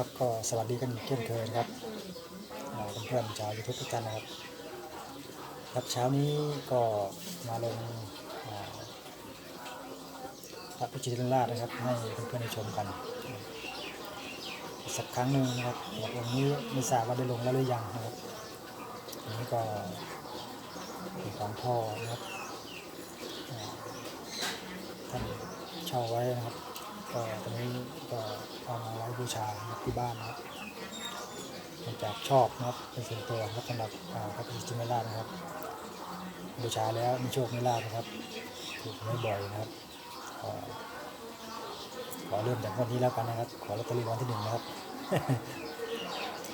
ครับก็สวัสดีกันอีกเช่นเคยนะครับเพื่อนๆชาวยูทูบทุกท่านนะครับ ครับเช้านี้ก็มาลงพระพุทธชินราชนะครับ ให้เพื่อนๆได้ชมกัน สักครั้งหนึ่งนะครับวันนี้ไม่ทราบว่าได้ลงแล้วหรือยังนะครับอันนี้ก็เป็นของพ่อนะครับท่านเช่าไว้นะครับก็ตอนนี้ก็เอา ชานะครับที่บ้านนะครับเนื่องจากชอบนะครับเป็นส่วนตัวนะครับสำหรับพระพุทธชินรานะครับบูชาแล้วมีโชคมีลาภนะครับถูกไม่บ่อยนะครับขอขอเริ่มจากวันนี้แล้วกันนะครับ ขอลอตเตอรี่วัลที่หนึ่งนะครับ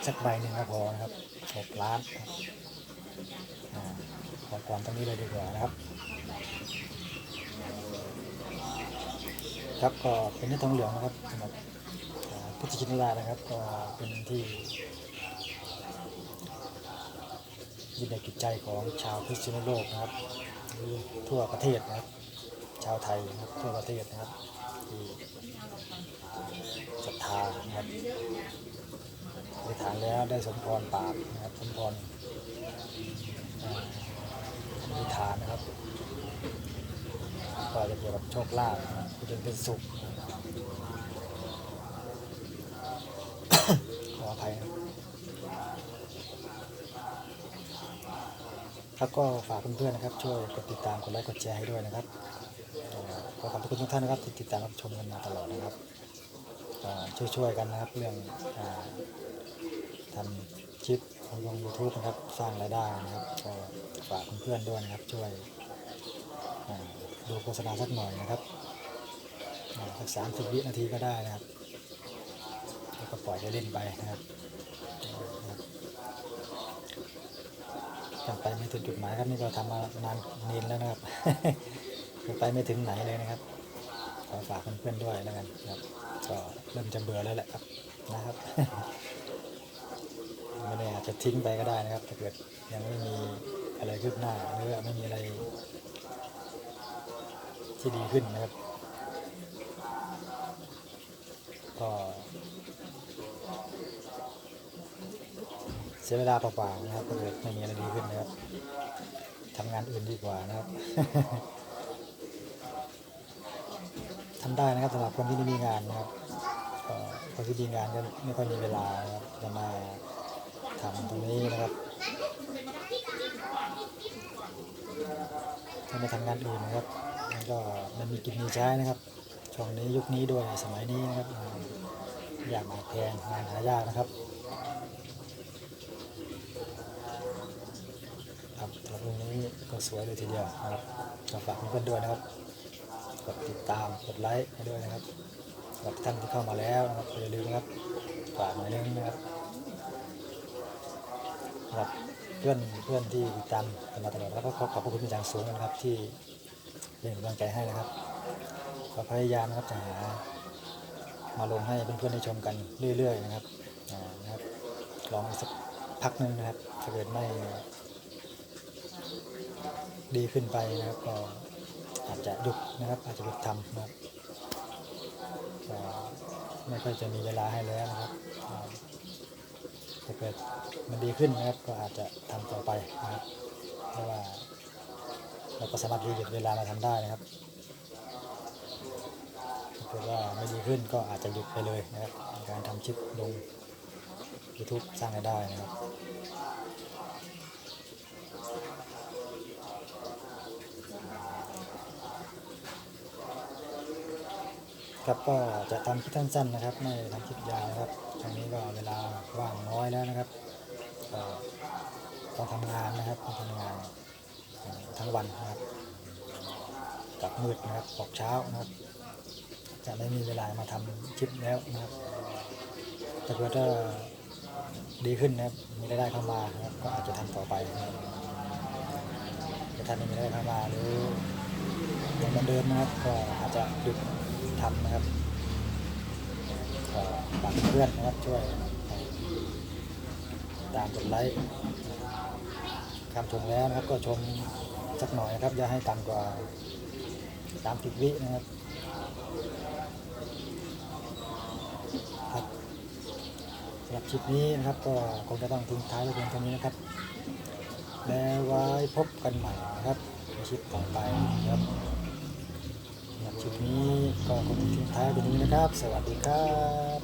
สักใบหนึ่งก็พอนะครับหกล้านขอความตรงนี้เลยดีกว่านะครับ ครับก็เป็นเนื้อทองเหลืองนะครับสำหรับ พุทธชินราชนะครับก็เป็นที่ยึดในจิตใจของชาวคริสเตียนโลกนะครับหรือทั่วประเทศนะครับ ชาวไทยนะครับทั่วประเทศนะครับที่ศรัทธานะครับอธิษฐานแล้วได้สมพรปากนะครับสมพรอ่าอธิษฐานนะครับก็จะเกี่ยวกับโชคลาภนะครับจะเป็นเป็นสุข ขออ ภัยครับก็ฝากเพื่อนๆนะครับ ช่วยกดติดตามกดไลค์กดแชร์ให้ด้วยนะครับเอ่อขอขอบคุณทุกท่านนะครับที่ติดตามรับชมกันมาตลอดนะครับช่วยๆกันนะครับเรื่องอาทำคลิปลง YouTube นะครับสร้างรายได้นะครับก็ฝากเพื่อนๆด้วยนะครับช่วยดูโฆษณาสักหน่อยนะครับสักสามสิบวินาทีก็ได้นะครับ ก็ปล่อยให้เล่นไปนะครับยังไปไม่ถึงจุดหมายครับนี่ก็ทำมานานเนินแล้วนะครับยังไปไม่ถึงไหนเลยนะครับขอฝากเพื่อนๆด้วยแล้วกันนะครับ ก็เริ่มจะเบื่อแล้วแหละครับนะครับไม่แน่อาจจะทิ้งไปก็ได้นะครับถ้าเกิดยังไม่มีอะไรคืบหน้าหรือไม่มีอะไร ที่ดีขึ้นนะครับ ก็ เสียเวลาเปล่าๆนะครับถ้าเกิดไม่มีอะไรดีขึ้นนะครับทำงานอื่นดีกว่านะครับทำได้นะครับสำหรับคนที่ไม่มีงานนะครับคนที่มีงานก็ไม่ค่อยมีเวลานะครับจะมาทำตรงนี้นะครับถ้ามาทำงานอื่นนะครับมันก็มันมีกินมีใช้นะครับช่วงนี้ยุคนี้ด้วยสมัยนี้นะครับอ่าอยากมาแพงงานหายากนะครับ ครับตรงนี้ก็สวยเลยทีเดียวนะครับฝากเพื่อนๆด้วยนะครับ กดติดตาม กดไลค์ให้ด้วยนะครับสำหรับท่านที่เข้ามาแล้วนะครับอย่าลืมนะครับฝากหน่อยนึงนะครับสำหรับเพื่อนเพื่อนที่ติดตามกันมาตลอดแล้วก็ขอขอบพระคุณเป็นอย่างสูงนะครับที่เป็นกำลังใจให้นะครับก็พยายามนะครับจะหามาลงให้เพื่อนๆได้ชมกันเรื่อย ๆ นะครับนะครับลองสักพักหนึ่งนะครับถ้าเกิดไม่ ดีขึ้นไปนะครับ ก็อาจจะหยุดนะครับ อาจจะหยุดทำนะครับก็ไม่ค่อยจะมีเวลาให้แล้วนะครับถ้าเกิดมันดีขึ้นนะครับ ก็อาจจะทำต่อไปนะครับ เพราะว่าเราก็สามารถที่จะหยุดเวลามาทำได้นะครับถ้าเกิดว่าไม่ดีขึ้นก็อาจจะหยุดไปเลยนะครับ การทำคลิปลง YouTube สร้างรายได้นะครับ ครับก็จะทำคลิปสั้นๆนะครับไม่ทำคลิปยาวนะครับช่วงนี้ก็เวลาว่างน้อยแล้วนะครับก็ต้องทำงานนะครับต้องทำงานทั้งวันนะครับกลับมืดนะครับออกเช้านะครับ จะไม่มีเวลามาทำคลิปแล้วนะครับแต่เกิดถ้าดีขึ้นนะครับมีรายได้เข้ามานะครับก็อาจจะทำต่อไปนะครับแต่ถ้าไม่มีรายได้เข้ามาหรือยังเหมือนเดิมนะครับก็อาจจะหยุด ทำนะครับฝากเพื่อนนะครับช่วยตามกดไลค์คำชมแล้วนะครับก็ชมสักหน่อยนะครับ อย่าให้ต่ำกว่าสามสิบวินะครับสำหรับชุดนี้นะครับ ก็คงจะต้องทิ้งท้ายไว้เพียงเท่นี้นะครับ แล้วไว้พบกันใหม่นะครับในคลิปต่อไปนะครับ จุดนี้ก็ขอบคุณทิ้งท้ายตรงนี้นะครับ สวัสดีครับ